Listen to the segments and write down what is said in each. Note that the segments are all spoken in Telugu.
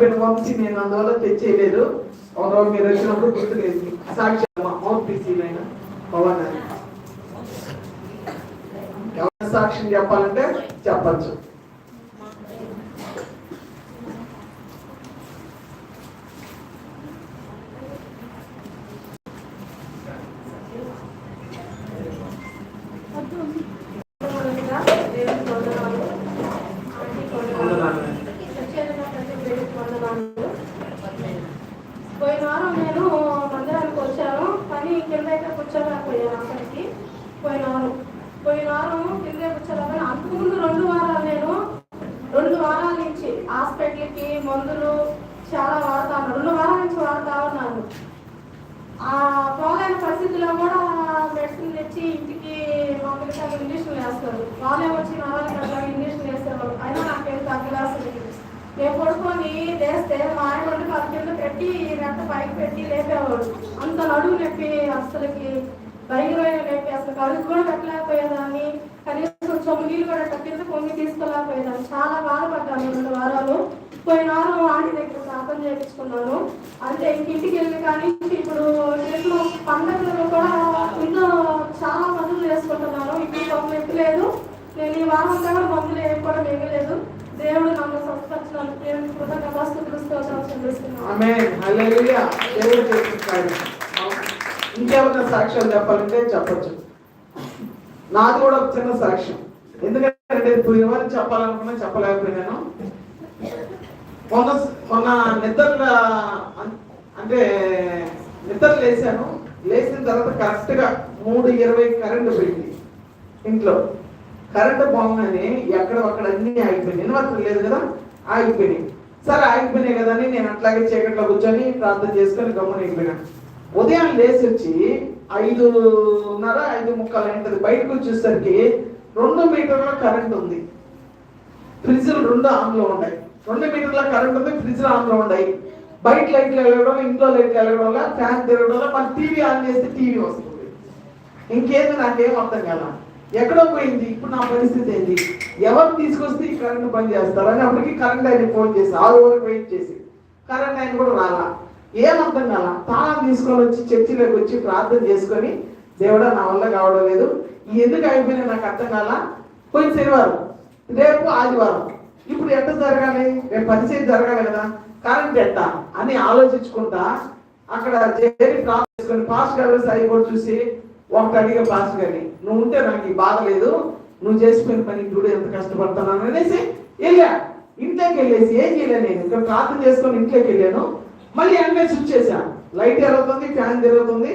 అయిపోయిన వంశీ నేను అందువల్ల తెచ్చేయలేదు. ఒక మీరు వచ్చినప్పుడు గుర్తులేదు సాక్షి మౌత్ పవన్ సాక్ష్యం చెప్పాలంటే చెప్పచ్చు మొదలుగా దేవుని వందనాలు. ఆంటీ వందనాలు. సత్యనారాయణ తండ్రి దేవునికి వందనాలు. పోయిన వారం నేను మందిరానికి వచ్చాను కానీ కింద అయితే కూర్చోలేకపోయాను అక్కడికి పోయిన వారం పోయిన వారం కింద కూర్చోలేకపోయాను అంతకుముందు రెండు వారాలు నేను రెండు వారాల నుంచి హాస్పిటల్కి మందులు చాలా వాడతాను. రెండు వారాల నుంచి వాడుతా ఉన్నాను. ఆ పోలేని పరిస్థితిలో కూడా మెడిసిన్ తెచ్చి ఇంటికి మామూలుగా ఇంజక్షన్ వేస్తారు. వాళ్ళే వచ్చి నాలుగు గంటల ఇంజక్షన్ వేస్తారు అయినా నాకేం తగ్గలేదు నేను పడుకొని లేస్తే మా ఆయన వండి పది కింద పెట్టి రెట్ట పైకి పెట్టి లేపేవాడు. అంత నడువు నొప్పి అసలుకి. భయంకరమైన నొప్పి అసలు కడుగు కూడా పెట్టలేకపోయేదాన్ని కనీసం చొమ్ము నీళ్ళు కూడా అట్ట కింద పొంగి తీసుకోలేకపోయేదాన్ని చాలా బాధపడ్డాను రెండు వారాలు. పోయిన వారం ఆంటీ దగ్గర ప్రార్థన చేయించుకున్నాను. అంటే ఇంక ఇంటికి వెళ్ళి కానీ ఇప్పుడు ఇంట్లో పండుగలు కూడా ఇంట్లో చాలా మందులు వేసుకుంటున్నాను. ఇప్పుడు ఒక ఎక్కలేదు నేను ఈ వారం అంతా కూడా మందులు ఏం కూడా దేవుడు నన్ను స్వస్థపరిచినాను దేవుని కృతజ్ఞతాస్తుతులు స్తోత్రాలు ఇంకేమైనా సాక్ష్యాలు చెప్పాలంటే చెప్పొచ్చు. నాది కూడా ఒక చిన్న సాక్ష్యం ఎందుకంటే ఇప్పుడు ఎవరు చెప్పాలనుకున్నా చెప్పలేకపోయినాను. మొన్న మొన్న నిద్ర అంటే నిద్ర లేచాను. లేచిన తర్వాత కరెక్ట్గా మూడు ఇరవై కరెంట్ పోయింది ఇంట్లో. కరెంట్ పోగానే ఎక్కడ అక్కడ అన్ని ఆగిపోయినాయి. ఇన్వర్టర్ లేదు కదా ఆగిపోయినాయి. సరే ఆగిపోయినాయి కదా అని నేను అట్లాగే చీకట్లో కూర్చొని ప్రార్థన చేసుకొని గమ్మున అయిపోయినాను. ఉదయం లేచి వచ్చి ఐదున్నర ఐదు ముక్కలు ఏంటది బయటకు వచ్చేసరికి రెండు మీటర్ల కరెంట్ ఉంది. ఫ్రిడ్జ్లు రెండు ఆన్లో ఉన్నాయి. రెండు మీటర్ల కరెంట్ ఉంది ఫ్రిడ్జ్లు ఆన్లో ఉన్నాయి. బయట లైట్లు వెళ్ళడం ఇంట్లో లైట్లు వెళ్ళడం వల్ల ఫ్యాన్ తిరగడం వల్ల మన టీవీ ఆన్ చేస్తే టీవీ వస్తుంది. ఇంకేంది నాకేం అర్థం కదా ఎక్కడో పోయింది. ఇప్పుడు నా పరిస్థితి ఏంది? ఎవరు తీసుకొస్తే ఈ కరెంట్ పని చేస్తారు? అని అప్పటికి కరెంట్ ఆయన ఫోన్ చేసి ఆరు వరకు వెయిట్ చేసి కరెంట్ ఆయన కూడా రాలా. ఏం అర్థం కాల తాళం తీసుకొని వచ్చి చర్చిలోకి వచ్చి ప్రార్థన చేసుకొని దేవుడా నా వల్ల కావడం లేదు. ఎందుకు అయిపోయినా నాకు అర్థం కాల? పోయిన శనివారం రేపు ఆదివారం. ఇప్పుడు ఎంత జరగాలి? రేపు పరిచయం జరగాలి కదా. కరెంట్ ఎట్ట? అని ఆలోచించుకుంటా అక్కడ చేరి ప్రార్థన చేసుకొని పాస్ గారు సై కూడా చూసి ఒకటి అడిగే పాస్ గారిని నువ్వు ఉంటే నాకు ఈ బాధ లేదు. నువ్వు చేసుకునే పని ఇప్పుడు ఎంత కష్టపడుతున్నాను అనేసి వెళ్ళా. ఇంట్లోకి వెళ్ళేసి ఏం చేయలే నేను? ఇక్కడ ప్రార్థన చేసుకొని ఇంట్లోకి వెళ్ళాను. మళ్ళీ వెంటనే స్విచ్ చేశాను లైట్ ఎరుగుతుంది ఫ్యాన్ తిరుగుతుంది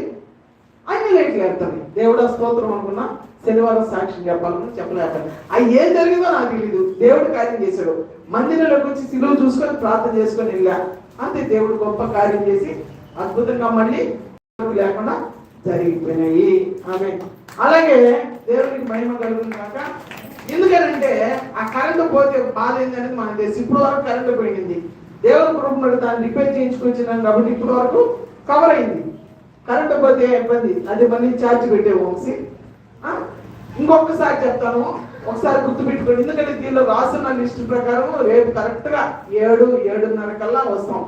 అన్ని లైట్లు ఎడతాయి దేవుడు స్తోత్రం అనుకున్నా శనివారం సాక్ష్యం చెప్పాలని చెప్పలేకపోయాను. అవి ఏం జరిగిందో నాకు తెలియదు దేవుడు కార్యం చేశాడు. మందిరంలోకి వచ్చి సిలువు చూసుకొని ప్రార్థన చేసుకొని వెళ్ళా. అంతే దేవుడు గొప్ప కార్యం చేసి అద్భుతంగా మళ్ళీ లేకుండా జరిగిపోయినాయి. ఆమె అలాగే దేవుడికి మహిమ కలుగుతుంది కాక ఎందుకనంటే ఆ కరెంటు పోతే బాధ ఏందనేది మనకు తెలుసు. ఇప్పుడు వరకు కరెంటు పోయింది. దేవుడి కృపను దాన్ని రిపేర్ చేయించుకొచ్చినాను కాబట్టి ఇప్పుడు వరకు కవర్ అయింది. కరెంట్ పోతే ఇబ్బంది. అది మళ్ళీ ఛార్జ్ పెట్టే వంశీ ఇంకొకసారి చెప్తాను. ఒకసారి గుర్తుపెట్టుకోండి. ఎందుకంటే దీనిలో రాసున్న లిస్ట్ ప్రకారం రేపు కరెక్ట్గా ఏడు ఏడున్నర కల్లా వస్తాం.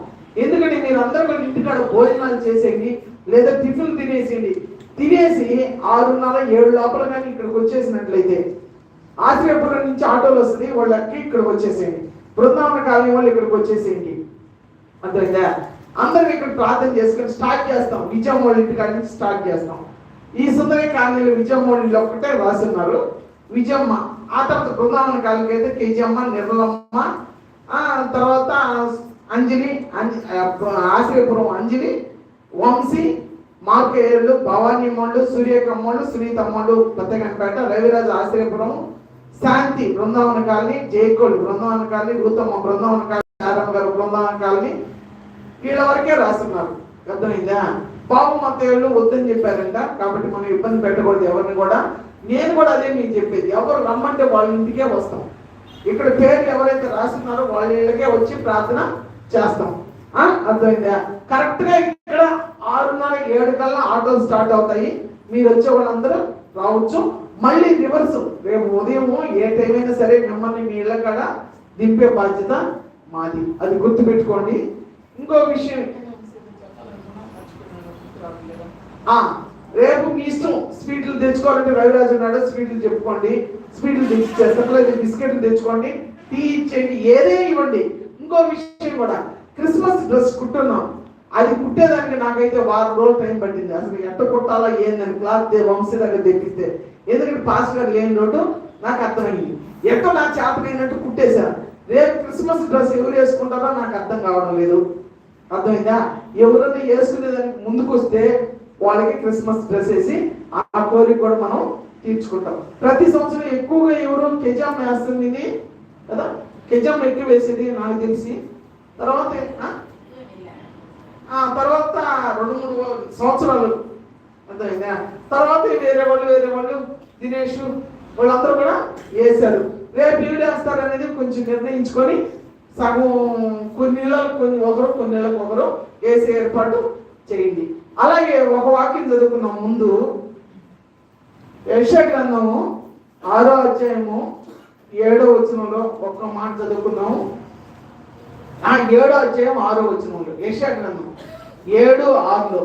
ఎందుకంటే మీరు అందరూ కూడా ఇంటికాడ భోజనాలు చేసేయండి లేదా టిఫిన్ తినేసేయండి. తినేసి ఆరున్నర ఏడు లోపల కానీ ఇక్కడికి వచ్చేసినట్లయితే. ఆశ్రయపురం నుంచి ఆటోలు వస్తుంది వాళ్ళకి ఇక్కడికి వచ్చేసేయండి. బృందావన కాలనీ వాళ్ళు ఇక్కడికి వచ్చేసేయండి అర్థమైందా అందరం ఇక్కడ ప్రార్థన చేసుకొని స్టార్ట్ చేస్తాం. విజయం వాళ్ళ ఇంటికాడ నుంచి స్టార్ట్ చేస్తాం. ఈ సుందరి కాలనీలో విజయం వాళ్ళ ఇంట్లో ఒక్కటే రాస్తున్నారు విజయమ్మ. ఆ తర్వాత బృందావన కాలనీకి అయితే కేజమ్మ నిర్మలమ్మ తర్వాత అంజలి ఆశ్రయపురం అంజలి వంశీ మార్కేయులు భవానీ మోళ్ళు సూర్యకమ్మోళ్ళు సునీతమ్మోళ్ళు పెద్దగంపేట రవిరాజు ఆశ్రయపురం శాంతి బృందావన కాలనీ జయకోళ్ళు బృందావన కాలనీ ఉత్తమ బృందావన కాలనీ శారమ్మ గారు బృందావన కాలనీ వీళ్ళ వరకే రాస్తున్నారు. అర్థమైందా? బాబు మతేళ్ళు వద్దని చెప్పారంట. కాబట్టి మనం ఇబ్బంది పెట్టకూడదు ఎవరిని కూడా. నేను కూడా అదే మీకు చెప్పేది. ఎవరు రమ్మంటే వాళ్ళ ఇంటికే వస్తాం. ఇక్కడ పేర్లు ఎవరైతే రాస్తున్నారో వాళ్ళ ఇళ్ళకే వచ్చి ప్రార్థన చేస్తాం. అర్థమైందా? కరెక్ట్గా ఇక్కడ ఆరున్నర ఏడు కల్లా ఆటోలు స్టార్ట్ అవుతాయి. మీరు వచ్చే వాళ్ళందరూ రావచ్చు. మళ్ళీ రివర్స్. రేపు ఉదయం ఏ టైం అయినా సరే మిమ్మల్ని మీ ఇళ్ళ కాడ దింపే బాధ్యత మాది. అది గుర్తుపెట్టుకోండి. ఇంకో విషయం రేపు మీ ఇష్టం స్వీట్లు తెచ్చుకోవాలంటే రవిరాజు ఉన్నాడు స్వీట్లు చెప్పుకోండి. స్వీట్లు తెచ్చిచ్చేస్తాను లేదా బిస్కెట్లు తెచ్చుకోండి. టీ ఇచ్చేయండి ఏదే ఇవ్వండి. ఇంకో విషయం కూడా క్రిస్మస్ డ్రెస్ కుట్టున్నాం. అది కుట్టేదానికి నాకైతే వారం రోజులు టైం పట్టింది. అసలు ఎట్ట కుట్టాలా ఏందని క్లాత్ వంశీ దగ్గర తెప్పిస్తే. ఎందుకంటే పాస్ గారు లేని లోటు నాకు అర్థమైంది. ఎక్కడ నా చేతనైనట్టు కుట్టేశాను రేపు క్రిస్మస్ డ్రెస్ ఎవరు వేసుకుంటారో నాకు అర్థం కావడం లేదు. అర్థమైందా? ఎవరైనా వేసుకునేదానికి ముందుకు వస్తే వాళ్ళకి క్రిస్మస్ డ్రెస్ వేసి ఆ కోరిక కూడా మనం తీర్చుకుంటాం. ప్రతి సంవత్సరం ఎక్కువగా ఎవరు కెజామ్ వేస్తుంది ఇది కదా? కెజామ్ ఎక్కువ వేసేది నాకు తెలిసి. తర్వాత తర్వాత రెండు మూడు సంవత్సరాలు. అర్థమైందా? తర్వాత వేరే వాళ్ళు వేరే వాళ్ళు దినేష్ వాళ్ళందరూ కూడా వేశారు. రేపు వీళ్ళు వేస్తారు అనేది కొంచెం నిర్ణయించుకొని సగం కొన్ని నెలలు కొన్ని ఒకరు కొన్ని నెలలకు ఒకరు వేసే ఏర్పాటు చేయండి. అలాగే ఒక వాక్యం చదువుకున్నాం ముందు. యశ గ్రంథము ఆరో అధ్యాయము ఏడో వచనంలో ఒక్క మాట చదువుకున్నాము ఆ ఏడో అధ్యాయం ఆరో వచనంలో యశ గ్రంథం ఏడు ఆరులో.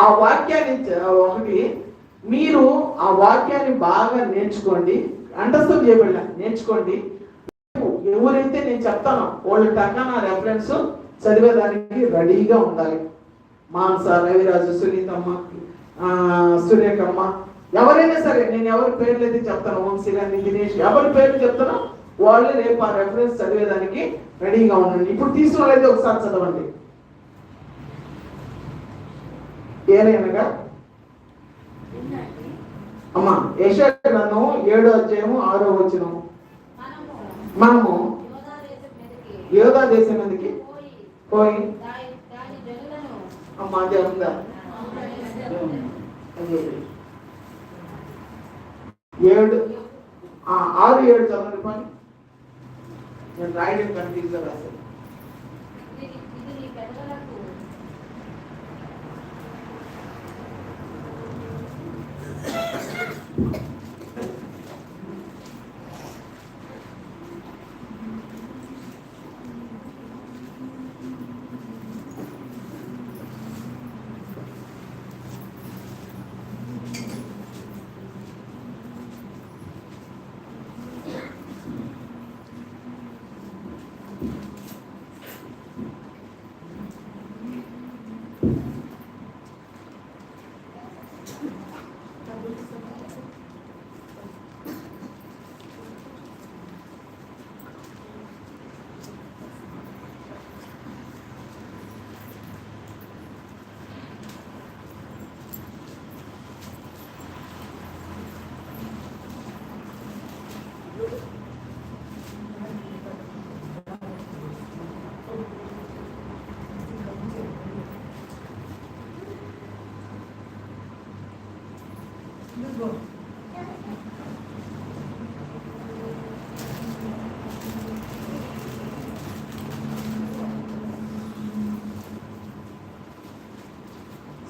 ఆ వాక్యాన్ని ఒకటి మీరు ఆ వాక్యాన్ని బాగా నేర్చుకోండి అండర్స్టాండ్ చేయబడిన నేర్చుకోండి. ఎవరైతే నేను చెప్తానో వాళ్ళ టక్క నా రెఫరెన్స్ చదివేదానికి రెడీగా ఉండాలి. మాన్స రవిరాజు సునీతమ్మ ఆ, సురేఖమ్మ ఎవరైనా సరే నేను ఎవరి పేర్లు అయితే చెప్తాను వంశీ గారిని దినేష్ ఎవరి పేర్లు చెప్తానో వాళ్ళు రేపు ఆ రెఫరెన్స్ చదివేదానికి రెడీగా ఉండండి. ఇప్పుడు తీసుకున్న ఒకసారి చదవండి. ఏలైనగా అమ్మా యశ గ్రంథం ఏడో అధ్యాయము ఆరో వచ్చిన మనము యోగా దేశం మీదకి పోయి అమ్మా అదే ఉందా ఏడు. ఆరు ఏడు చదవండి పని. నేను రాయడం కన్ఫ్యూజ్గా రాశాను.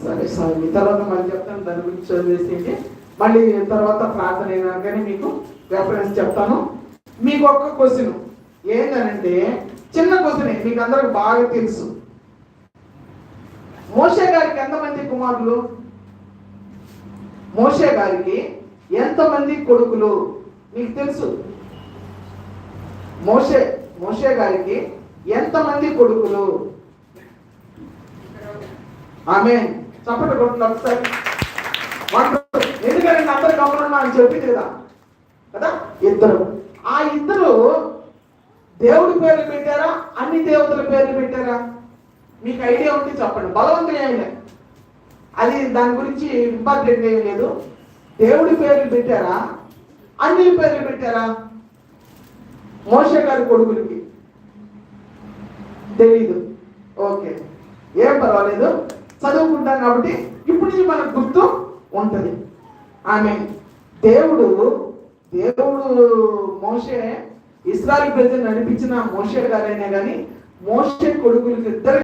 సరే సార్. మీ తర్వాత మళ్ళీ చెప్తాను. దాని గురించి చదివేసేయండి మళ్ళీ తర్వాత ప్రార్థన అయినాకనే మీకు రెఫరెన్స్ చెప్తాను. మీకు ఒక్క క్వశ్చన్ ఏంటనంటే చిన్న క్వశ్చన్ మీకు అందరికి బాగా తెలుసు. మోషే గారికి ఎంతమంది కుమారులు? మోషే గారికి ఎంతమంది కొడుకులు? మీకు తెలుసు. మోషే మోషే గారికి ఎంతమంది కొడుకులు? ఆమె చప్పట కొడుతున్నారు ఒకసారి. Wonderful. ఎందుకంటే అందరు గమనం అని చెప్పింది కదా. కదా? ఇద్దరు. ఆ ఇద్దరు దేవుడి పేర్లు పెట్టారా? అన్ని దేవతల పేర్లు పెట్టారా? మీకు ఐడియా ఉంటే చెప్పండి. బలవంతం ఏమి లేదు అది దాని గురించి ఇంపార్టెంట్ ఏం లేదు. దేవుడి పేర్లు పెట్టారా? అన్ని పేర్లు పెట్టారా? మోషే గారి కొడుకులకి తెలీదు. కాబట్టి ఇప్పుడు నుంచి మనకు గుర్తు ఉంటుంది. ఆమె దేవుడు దేవుడు మోసే ఇస్రాయల్ ప్రజలు నడిపించిన మోసే గారైనా కానీ మోషే కొడుకులకి ఇద్దరు